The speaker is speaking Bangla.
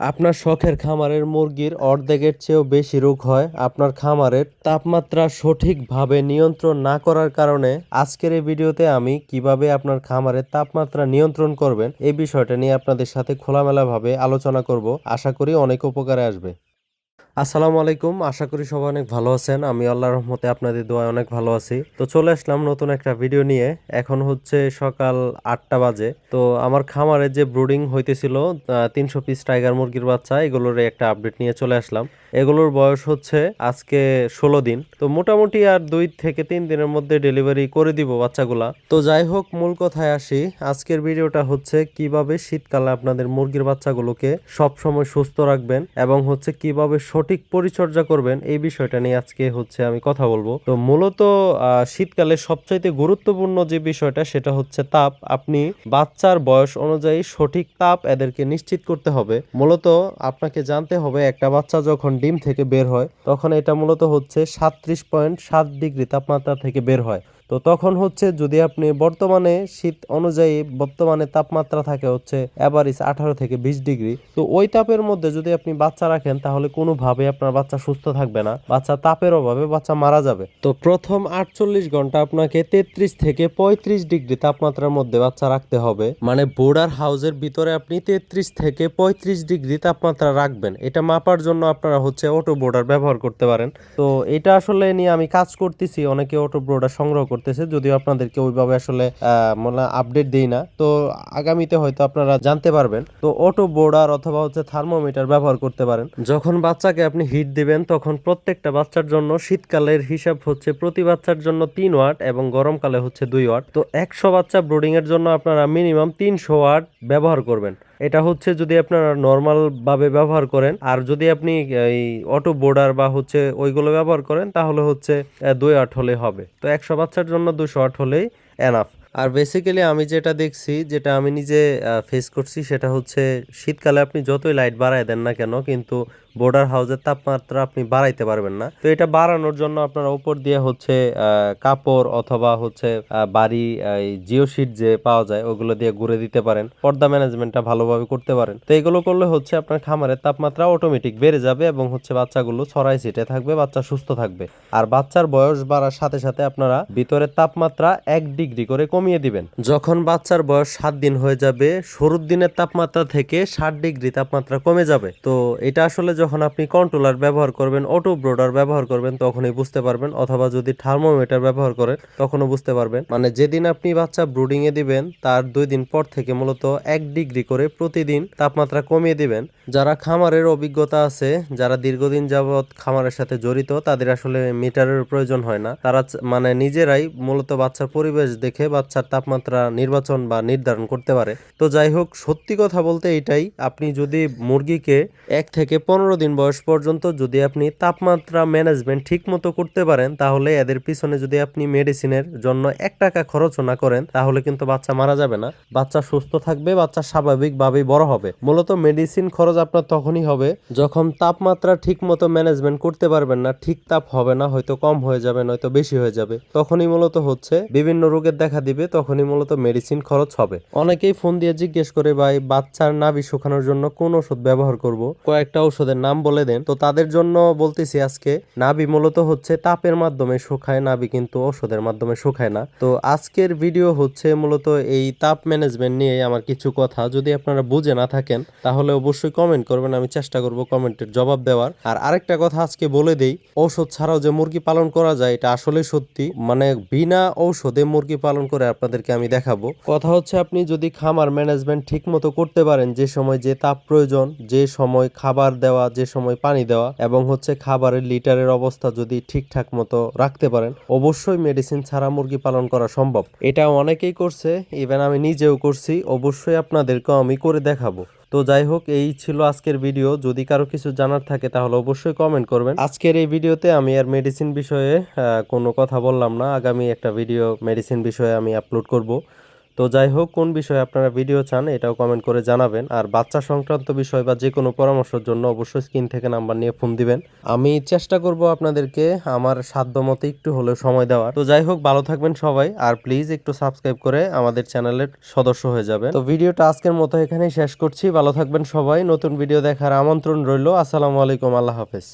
আপনার শখের খামারের মুরগির অর্ধেকের চেয়েও বেশি রোগ হয়। আপনার খামারের তাপমাত্রা সঠিকভাবে নিয়ন্ত্রণ না করার কারণে আজকের এই ভিডিওতে আমি কীভাবে আপনার খামারের তাপমাত্রা নিয়ন্ত্রণ করবেন, এই বিষয়টা নিয়ে আপনাদের সাথে খোলামেলাভাবে আলোচনা করব। আশা করি অনেক উপকারে আসবে। আসসালামু আলাইকুম। আশা করি সবাই অনেক ভালো আছেন। আমি আল্লাহর রহমতে আপনাদের দোয়ায় অনেক ভালো আছি। তো চলে আসলাম নতুন একটা ভিডিও নিয়ে। এখন হচ্ছে সকাল আটটা বাজে। তো আমার খামারে যে ব্রুডিং হইতেছিল তিনশো পিস টাইগার মুরগির বাচ্চা এগুলোর একটা আপডেট নিয়ে চলে আসলাম। এগুলোর বয়স হচ্ছে আজকে ষোলো দিন। তো মোটামুটি আর দুই থেকে তিন দিনের মধ্যে ডেলিভারি করে দিব বাচ্চাগুলা। তো যাই হোক, মূল কথায় আসি। আজকের ভিডিওটা হচ্ছে কীভাবে শীতকালে আপনাদের মুরগির বাচ্চাগুলোকে সব সময় সুস্থ রাখবেন এবং হচ্ছে কীভাবে সঠিক পরিচর্যা করবেন, এই বিষয়টা নিয়ে আজকে হচ্ছে আমি কথা বলব। তো মূলত শীতকালে সবচাইতে গুরুত্বপূর্ণ যে বিষয়টা সেটা হচ্ছে তাপ। আপনি বাচ্চার বয়স অনুযায়ী সঠিক তাপ এদেরকে নিশ্চিত করতে হবে। মূলত আপনাকে জানতে হবে, একটা বাচ্চা যখন ডিম থেকে বের হয়, তখন এটা মূলত হচ্ছে সাতত্রিশ পয়েন্ট সাত ডিগ্রি তাপমাত্রা থেকে বের হয়। তো তখন হচ্ছে যদি আপনি বর্তমানে শীত অনুযায়ী বর্তমানে তাপমাত্রা থাকে হচ্ছে অ্যাভারেজ আঠারো থেকে বিশ ডিগ্রি, তো ওই তাপের মধ্যে যদি আপনি বাচ্চা রাখেন তাহলে কোনোভাবে আপনার বাচ্চা সুস্থ থাকবে না, বাচ্চা তাপের অভাবে বাচ্চা মারা যাবে। তো প্রথম আটচল্লিশ ঘণ্টা আপনাকে তেত্রিশ থেকে পঁয়ত্রিশ ডিগ্রি তাপমাত্রার মধ্যে বাচ্চা রাখতে হবে। মানে বোর্ডার হাউসের ভিতরে আপনি তেত্রিশ থেকে পঁয়ত্রিশ ডিগ্রি তাপমাত্রা রাখবেন। এটা মাপার জন্য আপনারা হচ্ছে অটো বোর্ডার ব্যবহার করতে পারেন। তো এটা আসলে নিয়ে আমি কাজ করতেছি, অনেকে অটো বোর্ডার সংগ্রহ করতেছে, যদিও আপনাদেরকে ওইভাবে আসলে মানে আপডেট দেই না। তো আগামীতে হয়তো আপনারা জানতে পারবেন। তো অটো বোর্ডার অথবা হচ্ছে থার্মোমিটার ব্যবহার করতে পারেন। যখন বাচ্চাকে আপনি হিট দিবেন, তখন প্রত্যেকটা বাচ্চার জন্য শীতকালের হিসাব হচ্ছে প্রতি বাচ্চার জন্য তিন ওয়াট এবং গরমকালে হচ্ছে দুই ওয়াট তো একশো বাচ্চা ব্রুডিং এর জন্য আপনারা মিনিমাম তিনশো ওয়াট ব্যবহার করবেন। এটা হচ্ছে যদি আপনারা নর্মালভাবে ব্যবহার করেন, আর যদি আপনি এই অটো বোর্ডার বা হচ্ছে ওইগুলো ব্যবহার করেন, তাহলে হচ্ছে দুই আট হলে হবে। তো একশো বাচ্চার জন্য দুশো আট হলেই এনাফ আর বেসিক্যালি আমি যেটা দেখছি, যেটা আমি নিজে ফেস করছি, সেটা হচ্ছে শীতকালে আপনি যতই লাইট বাড়ায় দেন না কেন, কিন্তু বোর্ডার হাউসের তাপমাত্রা আপনি বাড়াইতে পারবেন না। তো এটা বাড়ানোর জন্য আপনারা উপর দিয়ে হচ্ছে কাপড় অথবা হচ্ছে বাড়ি জিও শিট যে পাওয়া যায়, ওগুলো দিয়ে ঘুরে দিতে পারেন। পর্দা ম্যানেজমেন্টটা ভালোভাবে করতে পারেন। তো এগুলো করলে হচ্ছে আপনার খামারের তাপমাত্রা অটোমেটিক বেড়ে যাবে এবং হচ্ছে বাচ্চাগুলো ছড়াই ছিটে থাকবে, বাচ্চা সুস্থ থাকবে। আর বাচ্চার বয়স বাড়ার সাথে সাথে আপনারা ভিতরের তাপমাত্রা এক ডিগ্রি করে কমিয়ে দিবেন। যখন বাচ্চার বয়স সাত দিন হয়ে যাবে, শুরুর দিনের তাপমাত্রা থেকে ষাট ডিগ্রি তাপমাত্রা কমে যাবে। তো এটা আসলে যখন আপনি কন্ট্রোলার ব্যবহার করবেন অটো ব্রোডার ব্যবহার করবেন, তখনই বুঝতে পারবেন, অথবা যদি থার্মোমিটার ব্যবহার করেন, তখনও বুঝতে পারবেন। মানে যেদিন আপনি বাচ্চা ব্রুডিং এ দিবেন, তার দুই দিন পর থেকে মূলত এক ডিগ্রি করে প্রতিদিন তাপমাত্রা কমিয়ে দিবেন। যারা খামারের অভিজ্ঞতা আছে, যারা দীর্ঘদিন যাবৎ খামারের সাথে জড়িত, তাদের আসলে মিটারের প্রয়োজন হয় না। তারা মানে নিজেরাই মূলত বাচ্চার পরিবেশ দেখে বাচ্চার তাপমাত্রা নির্বাচন বা নির্ধারণ করতে পারে। তো যাই হোক, সত্যি কথা বলতে এটাই, আপনি যদি মুরগিকে এক থেকে পনেরো দিন বয়স পর্যন্ত যদি আপনি তাপমাত্রা ম্যানেজমেন্ট ঠিক মতো করতে পারেন, তাহলে এদের পিছনে যদি আপনি মেডিসিনের জন্য এক টাকা খরচও না করেন, তাহলে কিন্তু বাচ্চা মারা যাবে না। বাচ্চা সুস্থ থাকবে, বাচ্চা স্বাভাবিকভাবেই বড় হবে। মূলত মেডিসিন খরচ আপনার তখনই হবে যখন তাপমাত্রা ঠিক মতো ম্যানেজমেন্ট করতে পারবেন না, ঠিক তাপ হবে না, হয়তো কম হয়ে যাবে, নয়তো বেশি হয়ে যাবে। তখনই মূলত হচ্ছে বিভিন্ন রোগের দেখা দিবে, তখনই মূলত মেডিসিন খরচ হবে। অনেকেই ফোন দিয়ে জিজ্ঞেস করে, ভাই, বাচ্চার নাভি শুকানোর জন্য কোন ওষুধ ব্যবহার করব? কয়েকটা ওষুধের নাম বলে দেন। তো তাদের জন্য বলতেছি আজকে, নাভি মূলত হচ্ছে তাপের মাধ্যমে শুকায়, নাভি কিন্তু ওষুধের মাধ্যমে শুকায় না। তো আজকের ভিডিও হচ্ছে মূলত এই তাপ ম্যানেজমেন্ট নিয়ে আমার কিছু কথা। যদি আপনারা বুঝে না থাকেন, তাহলে অবশ্যই কমেন্ট করবেন, আমি চেষ্টা করব কমেন্টের জবাব দেওয়ার। আর আরেকটা কথা আজকে বলে দেই, ঔষধ ছাড়াও যে মুরগি পালন করা যায়, এটা আসলে সত্যি। মানে বিনা ঔষধে মুরগি পালন করে আপনাদেরকে আমি দেখাবো। কথা হচ্ছে আপনি যদি খামার ম্যানেজমেন্ট ঠিক মতো করতে পারেন, যে সময় যে তাপ প্রয়োজন, যে সময় খাবার দেওয়া যে সময় পানি দেওয়া এবং হচ্ছে খাবারের লিটারের অবস্থা যদি ঠিকঠাক মতো রাখতে পারেন, অবশ্যই মেডিসিন ছাড়া মুরগি পালন করা সম্ভব। এটা অনেকেই করছে ইভেন আমি নিজেও করছি, অবশ্যই আপনাদেরকেও আমি করে দেখাবো। তো যাই হোক, এই ছিল আজকের ভিডিও যদি কারও কিছু জানার থাকে, তাহলে অবশ্যই কমেন্ট করবেন। আজকের এই ভিডিওতে আমি আর মেডিসিন বিষয়ে কোনো কথা বললাম না। আগামী একটা ভিডিও মেডিসিন বিষয়ে আমি আপলোড করব। তো যাই হোক, কোন বিষয়ে আপনারা ভিডিও চান এটাও কমেন্ট করে জানাবেন। আর বাচ্চা সংক্রান্ত বিষয় বা যে কোনো পরামর্শের জন্য অবশ্যই স্ক্রিন থেকে নাম্বার নিয়ে ফোন দিবেন। আমি চেষ্টা করব আপনাদেরকে আমার সাধ্য মতো একটু হলেও সময় দেওয়ার। তো যাই হোক, ভালো থাকবেন সবাই। আর প্লিজ একটু সাবস্ক্রাইব করে আমাদের চ্যানেলের সদস্য হয়ে যাবেন। তো ভিডিওটা আজকের মতো এখানেই শেষ করছি। ভালো থাকবেন সবাই। নতুন ভিডিও দেখার আমন্ত্রণ রইল। আসসালামু আলাইকুম। আল্লাহ হাফেজ।